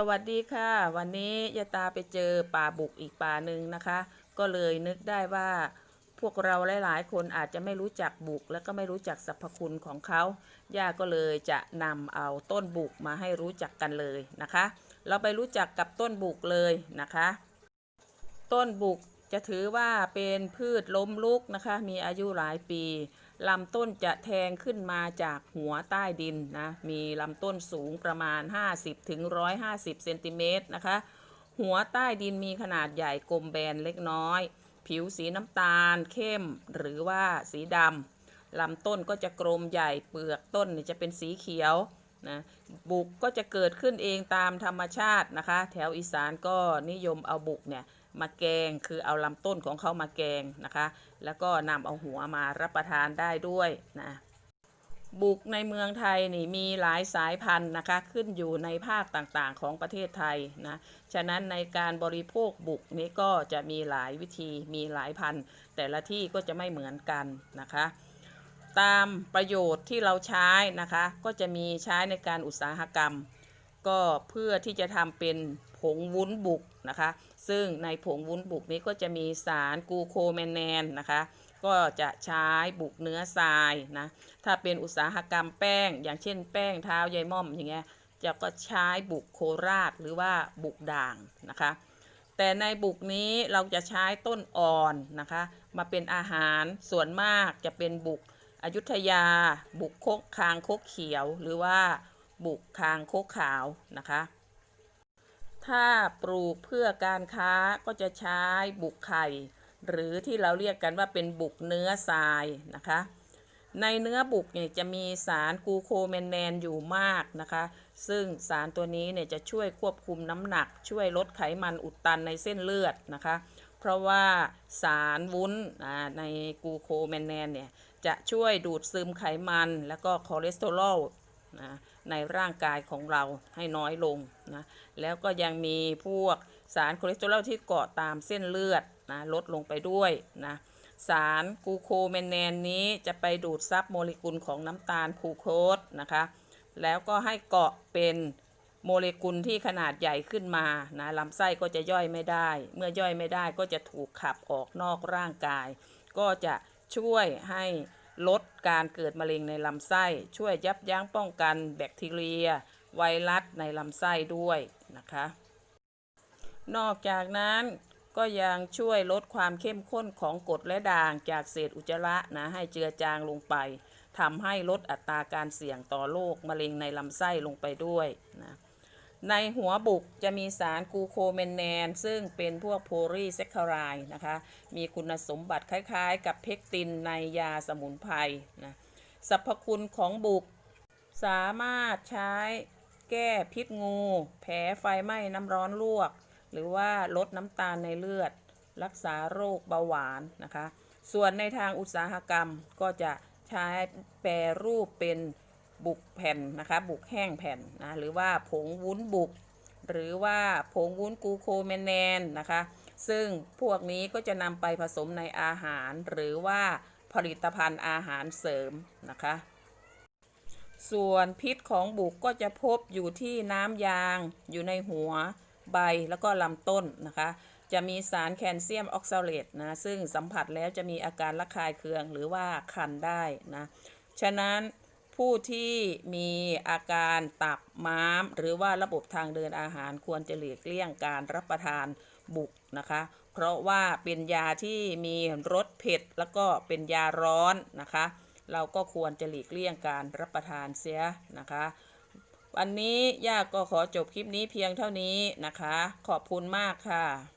สวัสดีค่ะ วันนี้ยาตาไปเจอป่าบุกอีกป่าหนึ่งนะคะ ก็เลยนึกได้ว่าพวกเราหลาย ๆ คนอาจจะไม่รู้จักบุก และก็ไม่รู้จักสรรพคุณของเขาย่าก็เลยจะนำเอาต้นบุกมาให้รู้จักกันเลยนะคะ เราไปรู้จักกับต้นบุกเลยนะคะ ต้นบุกจะถือว่าเป็นพืชล้มลุกนะคะ มีอายุหลายปี ลำต้นจะแทงขึ้นมาจากหัวใต้ดินนะ มีลำต้นสูงประมาณ 50ถึง150เซนติเมตรนะคะ หัวใต้ดินมีขนาดใหญ่กลมแบนเล็กน้อย ผิวสีน้ำตาลเข้มหรือว่าสีดำลำต้นก็จะกลมใหญ่เปลือกต้นจะเป็นสีเขียวนะบุกก็จะเกิดขึ้นเองตามธรรมชาตินะคะ แถวอีสานก็นิยมเอาบุกเนี่ย มาแกงคือเอาลำต้นของเขามาแกงนะคะ แล้วก็นำเอาหัวมารับประทานได้ด้วยนะบุกในเมืองไทยนี่มีหลายสายพันธุ์นะคะขึ้นอยู่ในภาคต่างๆของประเทศไทยนะฉะนั้นในการบริโภคบุกนี้ก็จะมีหลายวิธีมีหลายพันธุ์ แต่ละที่ก็จะไม่เหมือนกันนะคะ ตามประโยชน์ที่เราใช้นะคะ ก็จะมีใช้ในการอุตสาหกรรม ก็เพื่อที่จะทำเป็นผงวุ้นบุกนะคะ ซึ่งในผงวุ้นบุกนี้ก็จะมีสารกูโคแมนแนนนะคะ ก็จะใช้บุกเนื้อทรายนะ ถ้าเป็นอุตสาหกรรมแป้ง อย่างเช่นแป้งเท้ายายม่อมอย่างเงี้ย จะก็ใช้บุกโคราชหรือว่าบุกด่างนะคะ แต่ในบุกนี้เราจะใช้ต้นอ่อนนะคะ มาเป็นอาหารส่วนมากจะเป็นบุกอยุธยา บุกโคกคางโคกเขียว หรือว่าบุกคางโคกขาวนะคะ ถ้าปลูกเพื่อการค้าก็จะใช้บุกไข่ หรือที่เราเรียกกันว่าเป็นบุกเนื้อทรายนะคะ ในเนื้อบุกเนี่ยจะมีสารกลูโคแมนแนนอยู่มากนะคะ ซึ่งสารตัวนี้เนี่ยจะช่วยควบคุมน้ำหนัก ช่วยลดไขมันอุดตันในเส้นเลือดนะคะ เพราะว่าสารวุ้นในกลูโคแมนแนนเนี่ยจะช่วยดูดซึมไขมัน แล้วก็คอเลสเตอรอล นะในร่างกายของเราให้น้อยลงนะแล้วก็ยังมีพวกสารคอเลสเตอรอลที่เกาะตามเส้นเลือดนะลดลงไปด้วยนะสารกูโคแมนแนนนี้จะไปดูดซับโมเลกุลของน้ำตาลกลูโคสนะคะแล้วก็ให้เกาะเป็นโมเลกุลที่ขนาดใหญ่ขึ้นมานะลำไส้ก็จะย่อยไม่ได้ เมื่อย่อยไม่ได้ก็จะถูกขับออกนอกร่างกาย ก็จะช่วยให้ ลดการเกิดมะเร็งในลำไส้ ช่วยยับยั้งป้องกันแบคทีเรีย ไวรัสในลำไส้ด้วยนะคะ นอกจากนั้นก็ยังช่วยลดความเข้มข้นของกรดและด่างจากเศษอุจจาระนะให้เจือจางลงไปทำให้ลดอัตราการเสี่ยงต่อโรคมะเร็งในลำไส้ลงไปด้วยนะ ในหัวบุกจะมีสารกูโคแมนแนน ซึ่งเป็นพวกโพลีแซคคารายนะคะ มีคุณสมบัติคล้ายๆ กับเพกตินในยาสมุนไพรนะสรรพคุณของบุก สามารถใช้แก้พิษงู แผลไฟไหม้น้ำร้อนลวก หรือว่าลดน้ำตาลในเลือด รักษาโรคเบาหวานนะคะ ส่วนในทางอุตสาหกรรมก็จะใช้แปรรูปเป็น บุกแผ่นนะคะ บุกแห้งแผ่นนะหรือว่าผงวุ้นบุก หรือว่าผงวุ้นกูโคแมนแนนนะคะ ซึ่งพวกนี้ก็จะนำไปผสมในอาหาร หรือว่าผลิตภัณฑ์อาหารเสริมนะคะ ส่วนพิษของบุกก็จะพบอยู่ที่น้ำยาง อยู่ในหัวใบแล้วก็ลำต้นนะคะจะมีสารแคลเซียมออกซาเลตนะซึ่งสัมผัสแล้วจะมีอาการระคายเคืองหรือว่าคันได้นะ ฉะนั้น ผู้ที่มีอาการตับม้าม หรือว่าระบบทางเดินอาหารควรจะหลีกเลี่ยงการรับประทานบุกนะคะ เพราะว่าเป็นยาที่มีรสเผ็ด แล้วก็เป็นยาร้อนนะคะ เราก็ควรจะหลีกเลี่ยงการรับประทานเสียนะคะวันนี้ย่าก็ขอจบคลิปนี้เพียงเท่านี้นะคะ ขอบคุณมากค่ะ